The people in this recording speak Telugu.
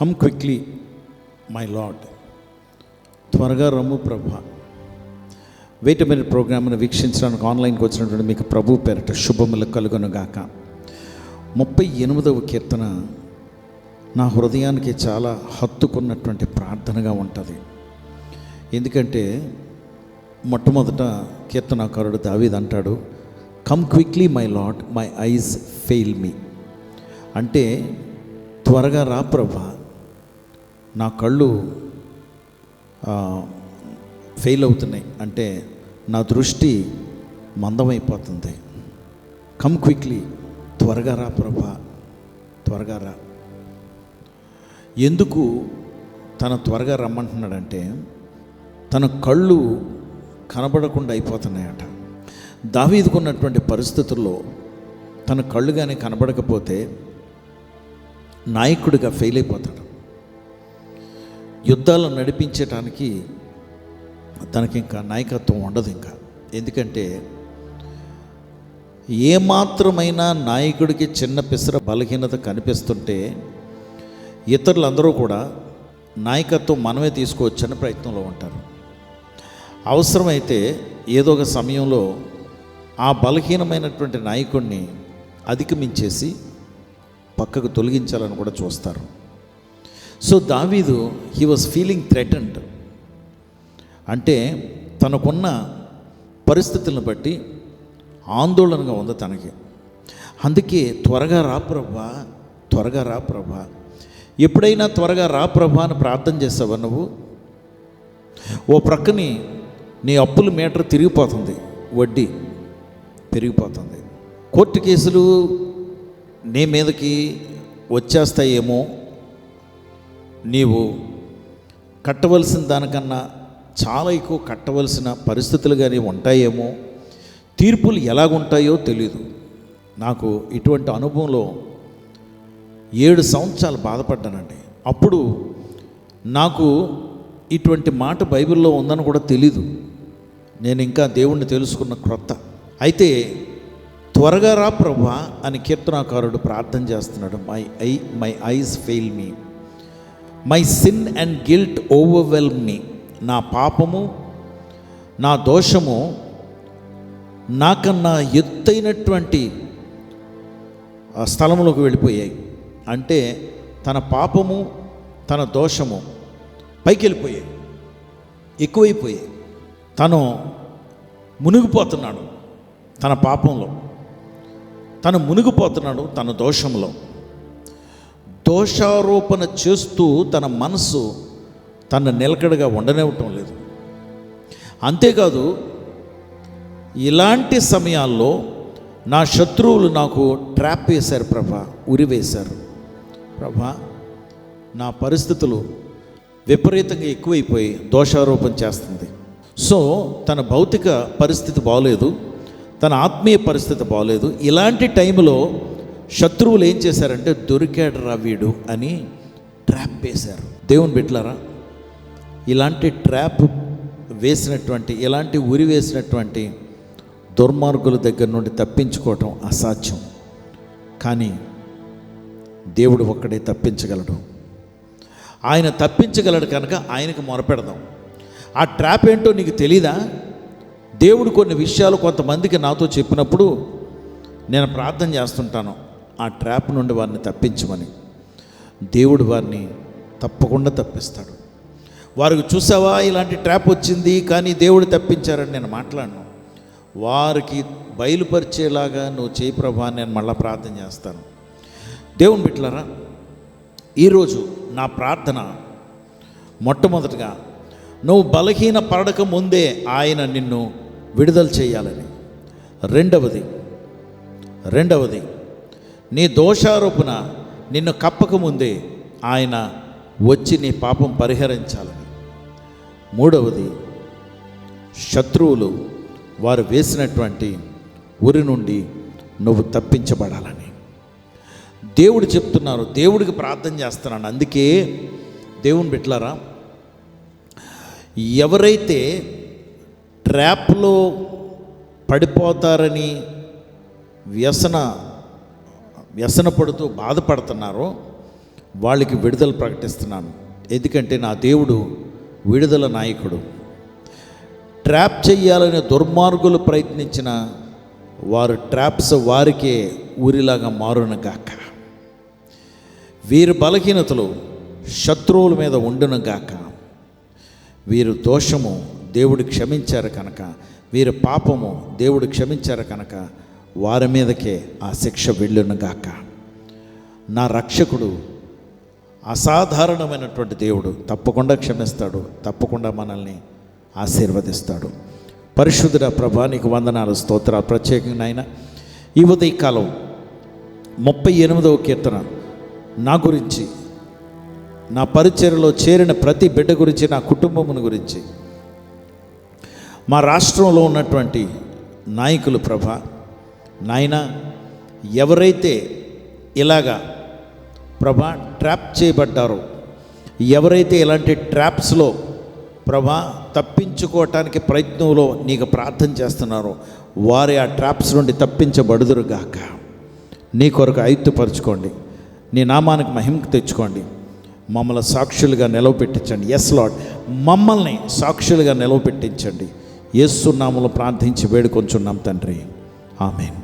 కమ్ క్విక్లీ మై లాడ్ త్వరగా రమ్ము ప్రభా. వెయిట్ మినిట్ ప్రోగ్రామ్ను వీక్షించడానికి ఆన్లైన్కి వచ్చినటువంటి మీకు ప్రభు పేరట శుభములు కలుగునుగాక ముప్పై ఎనిమిదవ కీర్తన నా హృదయానికి చాలా హత్తుకున్నటువంటి ప్రార్థనగా ఉంటుంది. ఎందుకంటే మొట్టమొదట కీర్తనాకారుడు దావీద్ అంటాడు come quickly my lord my eyes fail me అంటే త్వరగా రా ప్రభా. నా కళ్ళు ఫెయిల్ అవుతున్నాయి. అంటే నా దృష్టి మందమైపోతుంది. కమ్ క్విక్లీ త్వరగా రా ప్రభా. త్వరగా రా. ఎందుకు తన త్వరగా రమ్మంటున్నాడంటే తన కళ్ళు కనబడకుండా అయిపోతున్నాయట. దావీదుకున్నటువంటి పరిస్థితుల్లో తన కళ్ళు కానీ కనబడకపోతే నాయకుడిగా ఫెయిల్ అయిపోతాడు. యుద్ధాలను నడిపించటానికి తనకి ఇంకా నాయకత్వం ఉండదు ఇంకా. ఎందుకంటే ఏమాత్రమైన నాయకుడికి చిన్న పిసర బలహీనత కనిపిస్తుంటే ఇతరులందరూ కూడా నాయకత్వం మనమే తీసుకోవచ్చని ప్రయత్నంలో ఉంటారు. అవసరమైతే ఏదో ఒక సమయంలో ఆ బలహీనమైనటువంటి నాయకుడిని అధిగమించేసి పక్కకు తొలగించాలని కూడా చూస్తారు. సో దావీదు హీ వాజ్ ఫీలింగ్ థ్రెటన్డ్ అంటే తనకున్న పరిస్థితులను బట్టి ఆందోళనగా ఉంది తనకి. అందుకే త్వరగా రా ప్రభా త్వరగా రా ప్రభా. ఎప్పుడైనా త్వరగా రా ప్రభా అని ప్రార్థన చేస్తావా నువ్వు? ఓ ప్రక్కని నీ అప్పుల మీటర్ తిరిగిపోతుంది వడ్డీ పెరిగిపోతుంది కోర్టు కేసులు నీ మీదకి వచ్చేస్తాయేమో నీవు కట్టవలసిన దానికన్నా చాలా ఎక్కువ కట్టవలసిన పరిస్థితులు కానీ ఉంటాయేమో తీర్పులు ఎలాగుంటాయో తెలియదు నాకు ఇటువంటి అనుభవంలో ఏడు సంవత్సరాలు బాధపడ్డానండి. అప్పుడు నాకు ఇటువంటి మాట బైబిల్లో ఉందని కూడా తెలీదు. నేను ఇంకా దేవుణ్ణి తెలుసుకున్న క్రొత్త. అయితే త్వరగా రా ప్రభా అని కీర్తనాకారుడు ప్రార్థన చేస్తున్నాడు my I my eyes fail me my sin and guilt overwhelm me నా పాపము నా దోషము నాకన్నా ఎత్తైనటువంటి స్థలములోకి స్థలంలోకి వెళ్ళిపోయాయి. అంటే తన పాపము తన దోషము పైకి వెళ్ళిపోయాయి ఎక్కువైపోయాయి. తను మునిగిపోతున్నాడు తన పాపంలో. తను మునిగిపోతున్నాడు తన దోషంలో. దోషారోపణ చేస్తూ తన మనసు తన నిలకడగా ఉండనివ్వటం లేదు. అంతేకాదు ఇలాంటి సమయాల్లో నా శత్రువులు నాకు ట్రాప్ వేశారు ప్రభా ఉరివేశారు. ప్రభా నా పరిస్థితులు విపరీతంగా ఎక్కువైపోయి దోషారోపణ చేస్తుంది. సో తన భౌతిక పరిస్థితి బాగలేదు తన ఆత్మీయ పరిస్థితి బాగలేదు ఇలాంటి టైంలో శత్రువులు ఏం చేశారంటే దొరికాడు రా వీడు అని ట్రాప్ వేశారు. దేవుని బిడ్డలారా ఇలాంటి ట్రాప్ వేసినటువంటి ఇలాంటి ఉరి వేసినటువంటి దుర్మార్గుల దగ్గర నుండి తప్పించుకోవటం అసాధ్యం. కానీ దేవుడు ఒక్కడే తప్పించగలడు. ఆయన తప్పించగలడు కనుక ఆయనకు మొరపెడదాం. ఆ ట్రాప్ ఏంటో నీకు తెలీదా? దేవుడు కొన్ని విషయాలు కొంతమందికి నాతో చెప్పినప్పుడు నేను ప్రార్థన చేస్తుంటాను. ఆ ట్రాప్ నుండి వారిని తప్పించమని. దేవుడు వారిని తప్పకుండా తప్పిస్తాడు. వారికి చూసావా ఇలాంటి ట్రాప్ వచ్చింది కానీ దేవుడు తప్పించారని నేను మాట్లాడను. వారికి బయలుపరిచేలాగా నువ్వు చేయి ప్రభా నేను మళ్ళీ ప్రార్థన చేస్తాను. దేవుని బిడ్డలారా ఈరోజు నా ప్రార్థన మొట్టమొదటిగా నువ్వు బలహీన పడక ముందే ఆయన నిన్ను విడుదల చేయాలని. రెండవది రెండవది నీ దోషారోపణ నిన్ను కప్పక ముందే ఆయన వచ్చి నీ పాపం పరిహరించాలని. మూడవది శత్రువులు వారు వేసినటువంటి ఉరి నుండి నువ్వు తప్పించబడాలని. దేవుడు చెప్తున్నారు దేవుడికి ప్రార్థన చేస్తున్నాను. అందుకే దేవుని బిట్లారా ఎవరైతే ట్రాప్లో పడిపోతారని వ్యసన వ్యసన పడుతూ బాధపడుతున్నారో వాళ్ళకి విడుదల ప్రకటిస్తున్నాను. ఎందుకంటే నా దేవుడు విడుదల నాయకుడు. ట్రాప్ చెయ్యాలని దుర్మార్గులు ప్రయత్నించిన వారు ట్రాప్స్ వారికే ఊరిలాగా మారును గాక. వీరి బలహీనతలు శత్రువుల మీద ఉండును గాక. వీరు దోషము దేవుడు క్షమించారు కనుక వీరి పాపము దేవుడు క్షమించారు కనుక వారి మీదకే ఆ శిక్ష వెళ్ళునుగాక నా రక్షకుడు అసాధారణమైనటువంటి దేవుడు తప్పకుండా క్షమిస్తాడు తప్పకుండా మనల్ని ఆశీర్వదిస్తాడు. పరిశుద్ధుడ ప్రభా నీకు వందనాలు స్తోత్రాలు. ప్రత్యేకంగా ఆయన ఈ ఉదయకాలం ముప్పై ఎనిమిదవ కీర్తన నా గురించి నా పరిచర్లో చేరిన ప్రతి బిడ్డ గురించి నా కుటుంబమును గురించి మా రాష్ట్రంలో ఉన్నటువంటి నాయకులు ప్రభ నాయన ఎవరైతే ఇలాగా ప్రభా ట్రాప్ చేయబడ్డారో ఎవరైతే ఇలాంటి ట్రాప్స్లో ప్రభా తప్పించుకోవటానికి ప్రయత్నంలో నీకు ప్రార్థన చేస్తున్నారో వారి ఆ ట్రాప్స్ నుండి తప్పించబడుదురుగాక నీ కొరకు ఐత్తుపరచుకోండి నీ నామానికి మహిమకు తెచ్చుకోండి. మమ్మల్ని సాక్షులుగా నిలవపెట్టించండి ఎస్ లాడ్ మమ్మల్ని సాక్షులుగా నిలవపెట్టించండి ఎస్సు నామములో ప్రార్థించి వేడుకొంచున్నాం తండ్రి. ఆమెన్.